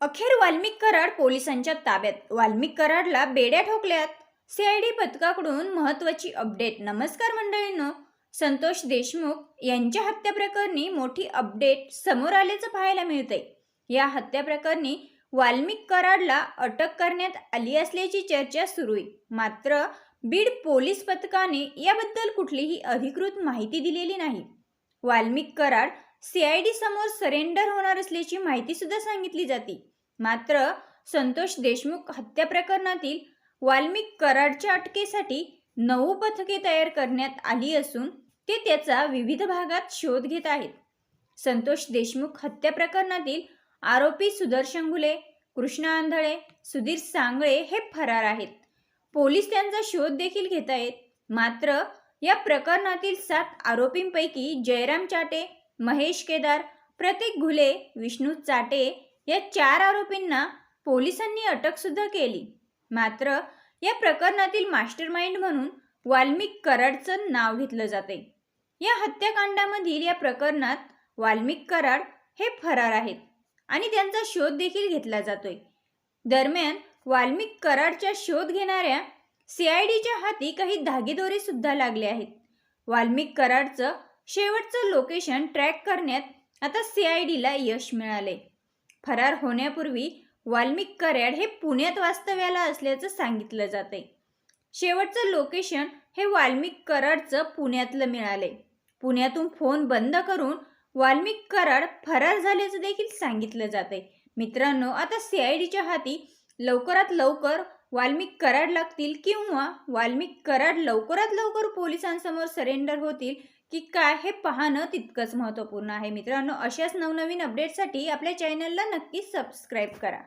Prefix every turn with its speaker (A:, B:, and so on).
A: अखेर वाल्मिक कराड पोलिसांच्या ताब्यात. वाल्मिक कराडला बेड्या ठोकल्यात. सीआयडी पथकाकडून महत्वाची अपडेट. नमस्कार मंडळींनो संतोष देशमुख यांच्या हत्याप्रकरणी मोठी अपडेट समोर आल्याचं पाहायला मिळते या हत्याप्रकरणी वाल्मिक कराडला अटक करण्यात आली असल्याची चर्चा सुरू आहे मात्र बीड पोलीस पथकाने याबद्दल कुठलीही अधिकृत माहिती दिलेली नाही. वाल्मिक कराड सीआयडी समोर सरेंडर होणार असल्याची माहिती सुद्धा सांगितली जाते. मात्र संतोष देशमुख हत्या प्रकरणातील वाल्मिक कराडच्या अटकेसाठी नऊ पथके तयार करण्यात आली असून ते त्याचा विविध भागात शोध घेत आहेत. संतोष देशमुख हत्या प्रकरणातील आरोपी सुदर्शन घुले कृष्णा आंधळे सुधीर सांगळे हे फरार आहेत. पोलीस त्यांचा शोध देखील घेत आहेत. मात्र या प्रकरणातील सात आरोपींपैकी जयराम चाटे महेश केदार प्रतीक घुले विष्णू चाटे या चार आरोपींना पोलिसांनी अटकसुद्धा केली. मात्र या प्रकरणातील मास्टरमाइंड म्हणून वाल्मिक कराडचं नाव घेतलं जाते. या हत्याकांडामधील या प्रकरणात वाल्मिक कराड हे फरार आहेत आणि त्यांचा शोध देखील घेतला जातोय. दरम्यान वाल्मिक कराडच्या शोध घेणाऱ्या सीआयडीच्या हाती काही धागेदोरे सुद्धा लागले आहेत. वाल्मिक कराडचं शेवटचं लोकेशन ट्रॅक करण्यात आता सी आय डीला यश मिळाले. फरार होण्यापूर्वी वाल्मिक कराड हे पुण्यात वास्तव्याला असल्याचं सांगितलं जाते शेवटचं लोकेशन हे वाल्मिक कराडचं पुण्यातलं मिळाले. पुण्यातून फोन बंद करून वाल्मिक कराड फरार झाल्याचं देखील सांगितलं जाते मित्रांनो आता सी आय डीच्या हाती लवकरात लवकर वाल्मिक कराड लागतील किंवा वाल्मिक कराड लवकरात लवकर पोलिसांसमोर सरेंडर होतील की काय हे पाहणं तितकंच महत्त्वपूर्ण आहे मित्रांनो. अशाच नवनवीन अपडेटसाठी आपल्या चॅनलला नक्की सबस्क्राईब करा.